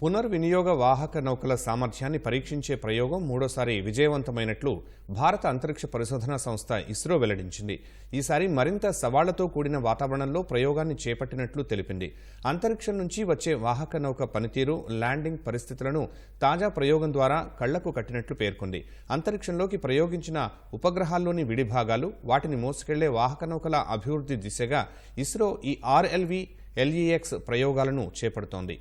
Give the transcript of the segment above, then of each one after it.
పునర్వినియోగ వాహక నౌకల సామర్థ్యాన్ని పరీక్షించే ప్రయోగం మూడోసారి విజయవంతమైనట్లు భారత అంతరిక్ష పరిశోధనా సంస్థ ఇస్రో వెల్లడించింది. ఈసారి మరింత సవాళ్ళతో కూడిన వాతావరణంలో ప్రయోగాన్ని చేపట్టినట్లు తెలిపింది. అంతరిక్షం నుంచి వచ్చే వాహక నౌక పనితీరు ల్యాండింగ్ పరిస్థితులను తాజా ప్రయోగం ద్వారా కళ్ళకు కట్టినట్లు పేర్కొంది. అంతరిక్షంలోకి ప్రయోగించిన ఉపగ్రహాల్లోని విడిభాగాలు వాటిని మోసుకెళ్ళే వాహక నౌకల అభివృద్ధి దిశగా ఇస్రో ఈ ఆర్ఎల్వి ఎల్ఈఎక్స్ ప్రయోగాలను చేపడుతోంది.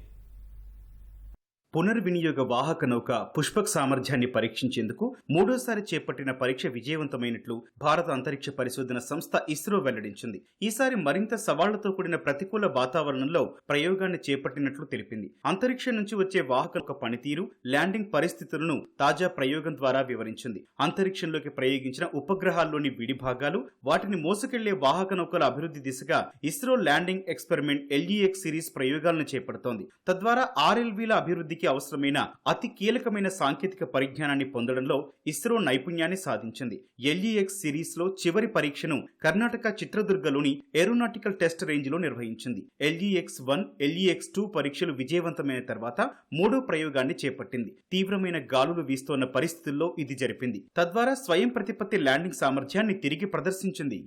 పునర్వినియోగ వాహక నౌక పుష్పక్ సామర్థ్యాన్ని పరీక్షించేందుకు మూడోసారి చేపట్టిన పరీక్ష విజయవంతమైనట్లు భారత అంతరిక్ష పరిశోధన సంస్థ ఇస్రో వెల్లడించింది. ఈసారి మరింత సవాళ్ళతో కూడిన ప్రతికూల వాతావరణంలో ప్రయోగాన్ని చేపట్టినట్లు తెలిపింది. అంతరిక్షం నుంచి వచ్చే వాహక నౌక పనితీరు ల్యాండింగ్ పరిస్థితులను తాజా ప్రయోగం ద్వారా వివరించింది. అంతరిక్షంలోకి ప్రయోగించిన ఉపగ్రహాల్లోని విడిభాగాలు వాటిని మోసుకెళ్ళే వాహక నౌకల అభివృద్ధి దిశగా ISRO landing experiment LEX series ప్రయోగాలను చేపడుతోంది. తద్వారా ఆర్ఎల్వీల అభివృద్ధికి అవసరమైన అతి కీలకమైన సాంకేతిక పరిజ్ఞానాన్ని పొందడంలో ఇస్రో నైపుణ్యాన్ని సాధించింది. ఎల్ఈఎక్స్ సిరీస్లో చివరి పరీక్షను కర్ణాటక చిత్రదుర్గలోని ఏరోనాటికల్ టెస్ట్ రేంజ్లో నిర్వహించింది. ఎల్ఈఎక్స్ వన్ ఎల్ఈఎక్స్ టూ పరీక్షలు విజయవంతమైన తర్వాత మూడో ప్రయోగాన్ని చేపట్టింది. తీవ్రమైన గాలులు వీస్తోన్న పరిస్థితుల్లో ఇది జరిపింది. తద్వారా స్వయం ప్రతిపత్తి ల్యాండింగ్ సామర్థ్యాన్ని తిరిగి ప్రదర్శించింది.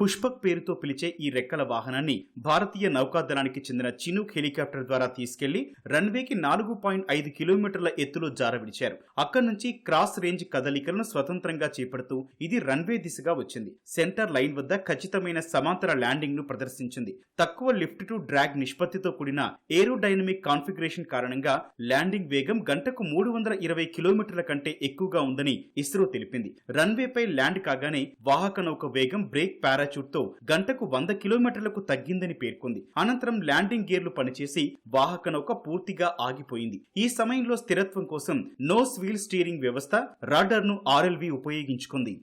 పుష్పక్ పేరుతో పిలిచే ఈ రెక్కల వాహనాన్ని భారతీయ నౌకాదళానికి చెందిన చినూక్ హెలికాప్టర్ ద్వారా తీసుకెళ్ళి రన్వేకి నాలుగు పాయింట్ ఐదు కిలోమీటర్ల ఎత్తులో జారవిడిచారు అక్కడి నుంచి క్రాస్ రేంజ్ కదలికలను స్వతంత్రంగా చేపడుతూ ఇది రన్వే దిశగా వచ్చింది. సెంటర్ లైన్ వద్ద ఖచ్చితమైన సమాంతర ల్యాండింగ్ను ప్రదర్శించింది. తక్కువ లిఫ్ట్ టు డ్రాగ్ నిష్పత్తితో కూడిన ఏరోడైనమిక్ కాన్ఫిగరేషన్ కారణంగా ల్యాండింగ్ వేగం గంటకు మూడు వందల ఇరవై కిలోమీటర్ల కంటే ఎక్కువగా ఉందని ఇస్రో తెలిపింది. రన్వేపై ల్యాండ్ కాగానే వాహక నౌక వేగం బ్రేక్ పారా పారాచూట్తో గంటకు వంద కిలోమీటర్లకు తగ్గిందని పేర్కొంది. అనంతరం ల్యాండింగ్ గేర్లు పనిచేసి వాహక నౌక పూర్తిగా ఆగిపోయింది. ఈ సమయంలో స్థిరత్వం కోసం నోస్ వీల్ స్టీరింగ్ వ్యవస్థ రాడర్ను ఆర్ఎల్వి ఉపయోగించుకుంది.